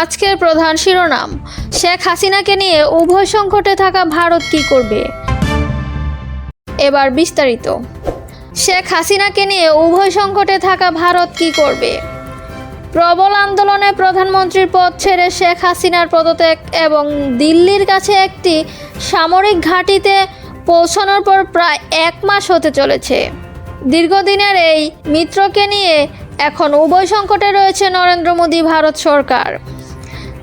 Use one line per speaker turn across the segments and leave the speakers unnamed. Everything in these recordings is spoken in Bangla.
আজকের প্রধান শিরোনাম, শেখ হাসিনাকে নিয়ে উভয় সংকটে থাকা ভারত কি করবে? এবার বিস্তারিত। শেখ হাসিনাকে নিয়ে উভয় সংকটে থাকা ভারত কি করবে? প্রবল আন্দোলনে প্রধানমন্ত্রীর পদ ছেড়ে শেখ হাসিনার পদত্যাগ এবং দিল্লির কাছে একটি সামরিক ঘাঁটিতে পৌঁছানোর পর প্রায় এক মাস হতে চলেছে। দীর্ঘদিনের এই মিত্রকে নিয়ে এখন উভয় সংকটে রয়েছে নরেন্দ্র মোদী ভারত সরকার।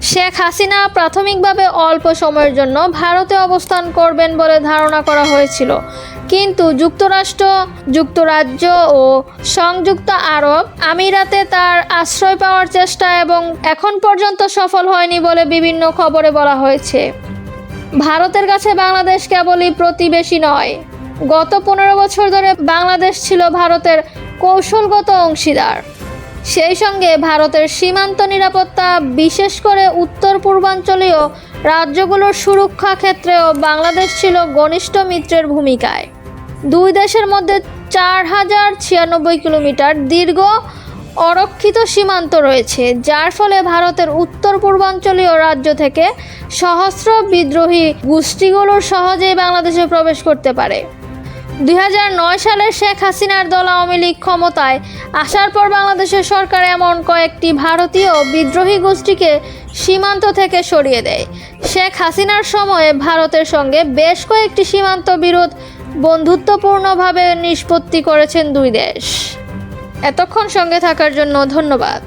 শেখ হাসিনা প্রাথমিকভাবে অল্প সময়ের জন্য ভারতে অবস্থান করবেন বলে ধারণা করা হয়েছিল। কিন্তু যুক্তরাষ্ট্র, যুক্তরাজ্য ও সংযুক্ত আরব আমিরাতে তার আশ্রয় পাওয়ার চেষ্টা এবং এখন পর্যন্ত সফল হয়নি বলে বিভিন্ন খবরে বলা হয়েছে। ভারতের কাছে বাংলাদেশ কেবলই প্রতিবেশী নয়। গত পনেরো বছর ধরে বাংলাদেশ ছিল ভারতের কৌশলগত অংশীদার। সেই সঙ্গে ভারতের সীমান্ত নিরাপত্তা, বিশেষ করে উত্তর পূর্বাঞ্চলীয় রাজ্যগুলোর সুরক্ষা ক্ষেত্রেও বাংলাদেশ ছিল ঘনিষ্ঠ মিত্রের ভূমিকায়। দুই দেশের মধ্যে চার হাজার ছিয়ানব্বই কিলোমিটার দীর্ঘ অরক্ষিত সীমান্ত রয়েছে, যার ফলে ভারতের উত্তর পূর্বাঞ্চলীয় রাজ্য থেকে সহস্র বিদ্রোহী গোষ্ঠীগুলোর সহজেই বাংলাদেশে প্রবেশ করতে পারে। দুই হাজার নয় সালে শেখ হাসিনার দল আওয়ামী লীগ ক্ষমতায় আসার পর বাংলাদেশের সরকার এমন কয়েকটি ভারতীয় বিদ্রোহী গোষ্ঠীকে সীমান্ত থেকে সরিয়ে দেয়। শেখ হাসিনার সময়ে ভারতের সঙ্গে বেশ কয়েকটি সীমান্ত বিরোধ বন্ধুত্বপূর্ণভাবে নিষ্পত্তি করেছেন দুই দেশ। এতক্ষণ সঙ্গে থাকার জন্য ধন্যবাদ।